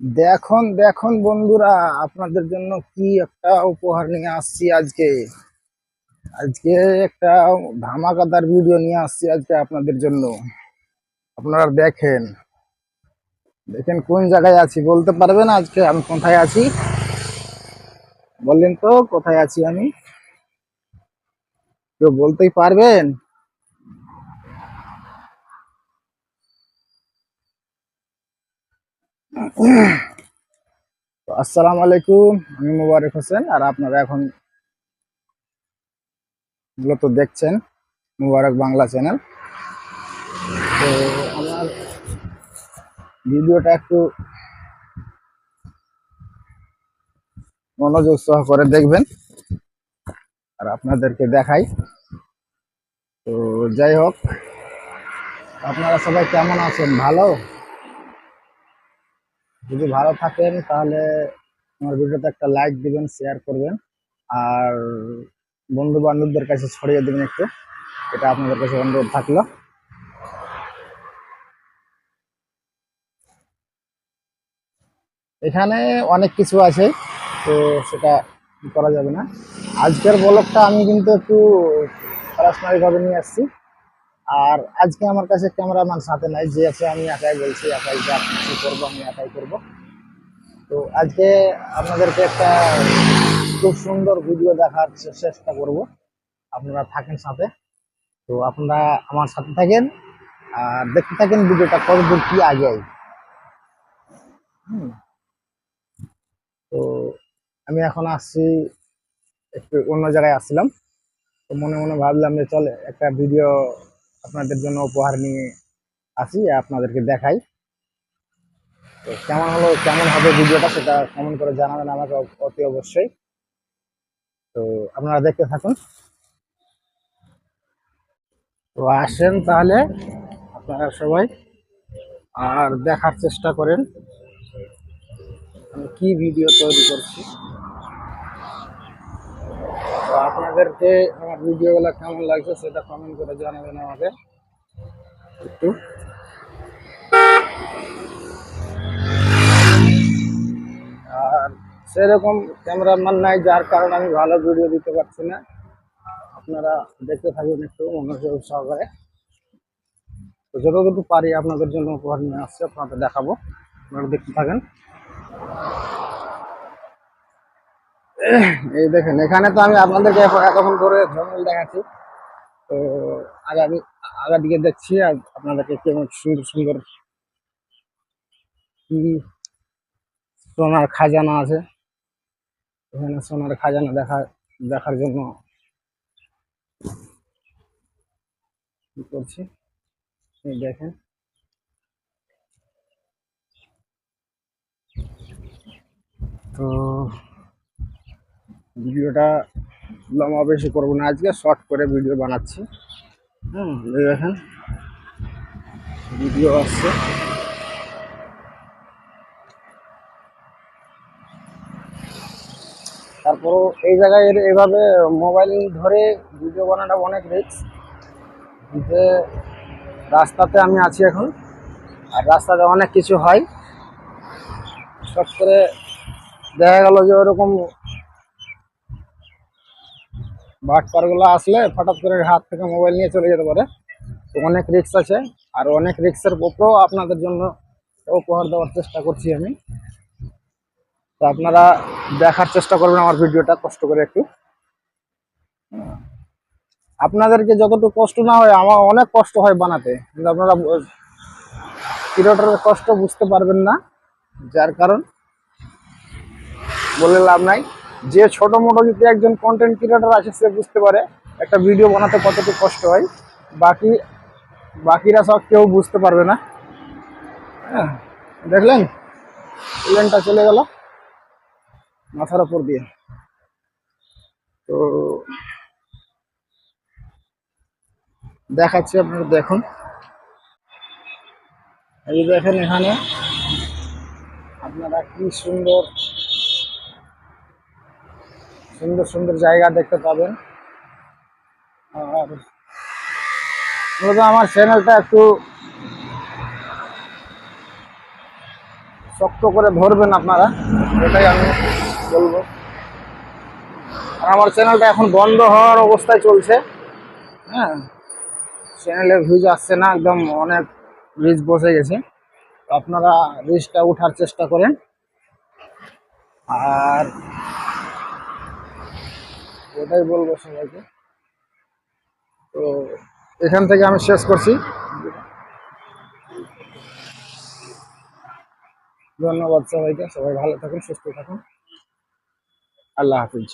দেখুন দেখুন বন্ধুরা, আপনাদের জন্য কি একটা উপহার নিয়ে আসছি আজকে। আজকে একটা ধামাকাদার ভিডিও নিয়ে আসছি আজকে আপনাদের জন্য। আপনারা দেখেন। দেখেন কোন জায়গায় আছি, বলতে পারবেন আজকে আমি কোথায় আছি? বললেন তো, কোথায় আছি আমি? কেউ বলতেই পারবেন? আসসালামু আলাইকুম, আমি মুবারক হোসেন, আর আপনারা এখন মূলত দেখছেন মুবারক বাংলা চ্যানেল। তো আমার ভিডিওটা একটু মনোযোগ সহকারে দেখবেন, আর আপনাদেরকে দেখাই। তো যাই হোক, আপনারা সবাই কেমন আছেন? ভালো? যদি ভালো থাকেন, তাহলে আমার ভিডিওতে একটা লাইক দিবেন শেয়ার করবেন। আর বন্ধু বান্ধবদের কাছে ছড়িয়ে দেবেন একটু। এটা আপনাদের কাছে অনুরোধ থাকল। এখানে অনেক কিছু আছে, তো সেটা করা যাবে না। আজকের ব্লগটা আমি কিন্তু একটু পারসোনালিভাবে নিয়ে আসছি। আর আজকে আমার কাছে ক্যামেরাম্যান সাথে নাই, যে আছে আমি একাই বলছি, একাই যা কিছু করব, আমি একাই করব। তো আজকে আপনাদেরকে একটা খুব সুন্দর ভিডিও দেখার চেষ্টা করব। আপনারা থাকেন সাথে। তো আপনারা আমার সাথে থাকেন, আর দেখতে থাকেন ভিডিওটা কতদূর কি আগে হুম। তো আমি এখন আসছি, একটু অন্য জায়গায় আসছিলাম। তো মনে মনে ভাবলাম যে চলে, একটা ভিডিও আপনাদের জন্য উপহার নিয়ে আসি, আপনাদেরকে দেখাই। তো কেমন হলো, কেমন হবে ভিডিওটা সেটা কমেন্ট করে জানাবেন আমাকে অতি অবশ্যই। তো আপনারা দেখতে থাকুন। তো আসেন তাহলে আপনারা সবাই আর দেখার চেষ্টা করেন। আমি কি ভিডিও তৈরি করছি? আপনাদেরকে আমার ভিডিওগুলো কেমন লাগছে সেটা কমেন্ট করে জানাবেন আমাকে। একটু। আর সেরকম ক্যামেরাম্যান নাই, যার কারণে আমি ভালো ভিডিও দিতে পারছি না। আপনারা দেখতে থাকুন একটু, মনোযোগ সহকারে। তো যতটুকু পারি আপনাদের জন্য উপহার নিয়ে আসছে, আপনাদের দেখাবো। আপনারা দেখতে থাকেন। এই দেখেন, এখানে তো আমি আপনাদেরকে এতক্ষণ ধরে জঙ্গল দেখাচ্ছি। তো আগামী আগার দিকে দেখছি আর আপনাদেরকে কেমন সুন্দর সুন্দর সোনার খাজানা আছে। এখানে সোনার খাজানা দেখা দেখার জন্য করছি? দেখেন। তো ভিডিওটা লম্বা বেশি করব না, আজকে শর্ট করে ভিডিও বানাচ্ছি। এই দেখেন ভিডিও আসছে। তারপরও এই জায়গায় এভাবে মোবাইল ধরে ভিডিও বানাটা অনেক রিস্ক যে রাস্তাতে আমি আছি এখন, আর রাস্তাতে অনেক কিছু হয়। শর্ট করে দেখা গেল যে ওরকম বাটপারগুলো আসলে হঠাৎ করে হাত থেকে মোবাইল নিয়ে চলে যেতে পারে। তো অনেক রিস্ক আছে আর অনেক রিস্কের উপরেও আপনাদের জন্য উপহার দেওয়ার চেষ্টা করছি আমি। তো আপনারা দেখার চেষ্টা করবেন আমার ভিডিওটা, কষ্ট করে একটু। আপনাদেরকে যতটুকু কষ্ট না হয়, আমার অনেক কষ্ট হয় বানাতে। কিন্তু আপনারা ক্রিয়েটরের কষ্ট বুঝতে পারবেন না, যার কারণ বলে লাভ নাই। যে ছোট মোটো যদি একজন কন্টেন্ট ক্রিয়েটর আছে সে বুঝতে পারে একটা ভিডিও বানাতে কতটুকু কষ্ট হয়। বাকি, বাকিরা সব কেউ বুঝতে পারবে না। হ্যাঁ দেখলেন? প্লেনটা চলে গেল। মাথার ওপর দিয়ে। তো দেখাচ্ছি আপনারা, দেখুন। এই দেখেন এখানে আপনারা কি সুন্দর সুন্দর সুন্দর জায়গা দেখতে পাবেন। আর মূলত আমার চ্যানেলটা একটু শক্ত করে ধরবেন আপনারা, এটাই আমি বলব। আর আমার চ্যানেলটা এখন বন্ধ হওয়ার অবস্থায় চলছে। হ্যাঁ চ্যানেলে ভিউজ আসছে না, একদম অনেক রিচ বসে গেছে। আপনারা রিচটা ওঠার চেষ্টা করেন। আর ওটাই বলব সবাইকে। তো এখান থেকে আমি শেষ করছি। ধন্যবাদ সবাইকে। সবাই ভালো থাকুন, সুস্থ থাকুন। আল্লাহ হাফিজ।